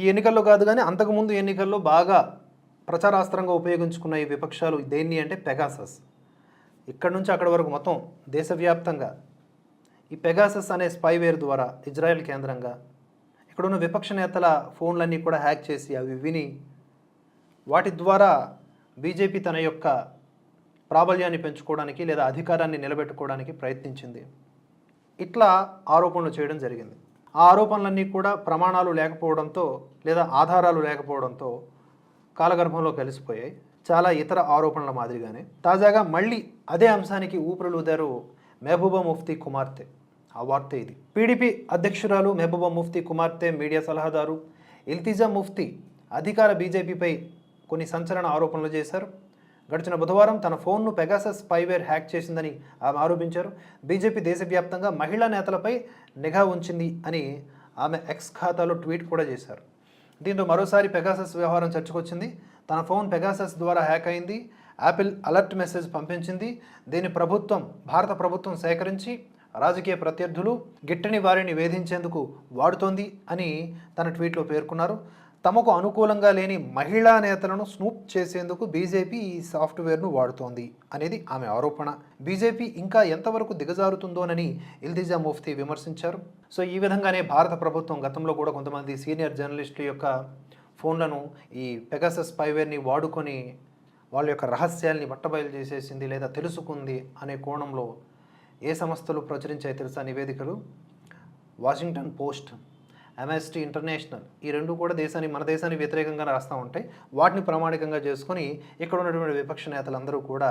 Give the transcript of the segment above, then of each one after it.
ఈ ఎన్నికల్లో కాదు కానీ అంతకుముందు ఎన్నికల్లో బాగా ప్రచారాస్త్రంగా ఉపయోగించుకున్న ఈ విపక్షాలు దేన్ని అంటే పెగాసస్. ఇక్కడ నుంచి అక్కడ వరకు మొత్తం దేశవ్యాప్తంగా ఈ పెగాసస్ అనే స్పైవేర్ ద్వారా ఇజ్రాయెల్ కేంద్రంగా ఇక్కడున్న విపక్ష నేతల ఫోన్లన్నీ కూడా హ్యాక్ చేసి అవి విని వాటి ద్వారా బీజేపీ తన యొక్క ప్రాబల్యాన్ని పెంచుకోవడానికి లేదా అధికారాన్ని నిలబెట్టుకోవడానికి ప్రయత్నించింది. ఇట్లా ఆరోపణలు చేయడం జరిగింది. ఆ ఆరోపణలన్నీ కూడా ప్రమాణాలు లేకపోవడంతో లేదా ఆధారాలు లేకపోవడంతో కాలగర్భంలో కలిసిపోయాయి. చాలా ఇతర ఆరోపణల మాదిరిగానే. తాజాగా మళ్ళీ అదే అంశానికి ఊపిరిలుదారు మెహబూబా ముఫ్తీ కుమార్తె. ఆ వార్త ఇది. పీడీపీ అధ్యక్షురాలు మెహబూబా ముఫ్తీ కుమార్తె మీడియా సలహాదారు ఇల్తిజా ముఫ్తీ అధికార బీజేపీపై కొన్ని సంచలన ఆరోపణలు చేశారు. గడిచిన బుధవారం తన ఫోన్ను పెగాసస్ స్పైవేర్ హ్యాక్ చేసిందని ఆమె ఆరోపించారు. బీజేపీ దేశవ్యాప్తంగా మహిళా నేతలపై నిఘా ఉంచింది అని ఆమె ఎక్స్ ఖాతాలో ట్వీట్ కూడా చేశారు. దీంతో మరోసారి పెగాసస్ వ్యవహారం చర్చకొచ్చింది. తన ఫోన్ పెగాసస్ ద్వారా హ్యాక్ అయింది. యాపిల్ అలర్ట్ మెసేజ్ పంపించింది. దీన్ని ప్రభుత్వం భారత ప్రభుత్వం సేకరించి రాజకీయ ప్రత్యర్థులు గిట్టని వారిని వేధించేందుకు వాడుతోంది అని తన ట్వీట్లో పేర్కొన్నారు. తమకు అనుకూలంగా లేని మహిళా నేతలను స్నూప్ చేసేందుకు బీజేపీ ఈ సాఫ్ట్వేర్ను వాడుతోంది అనేది ఆమె ఆరోపణ. బీజేపీ ఇంకా ఎంతవరకు దిగజారుతుందోనని ఇల్తిజా ముఫ్తీ విమర్శించారు. సో ఈ విధంగానే భారత ప్రభుత్వం గతంలో కూడా కొంతమంది సీనియర్ జర్నలిస్టుల యొక్క ఫోన్లను ఈ పెగాసస్ పైవేర్ని వాడుకొని వాళ్ళ యొక్క రహస్యాల్ని బట్టబయలు చేసేసింది లేదా తెలుసుకుంది అనే కోణంలో ఏ సంస్థలు ప్రచురించాయి తెలుసా నివేదికలు? వాషింగ్టన్ పోస్ట్ అమెస్టీ ఇంటర్నేషనల్ ఈ రెండు కూడా దేశాన్ని మన దేశానికి వ్యతిరేకంగా రాస్తూ ఉంటాయి. వాటిని ప్రామాణికంగా చేసుకొని ఇక్కడ ఉన్నటువంటి విపక్ష నేతలందరూ కూడా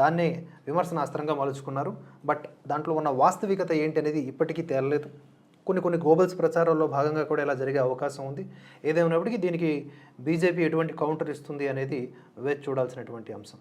దాన్నే విమర్శనాస్త్రంగా మలుచుకున్నారు. బట్ దాంట్లో ఉన్న వాస్తవికత ఏంటి అనేది ఇప్పటికీ తేలలేదు. కొన్ని కొన్ని గోబల్స్ ప్రచారాల్లో భాగంగా కూడా ఇలా జరిగే అవకాశం ఉంది. ఏదేమైనప్పటికీ దీనికి బీజేపీ ఎటువంటి కౌంటర్ ఇస్తుంది అనేది వేచి చూడాల్సినటువంటి అంశం.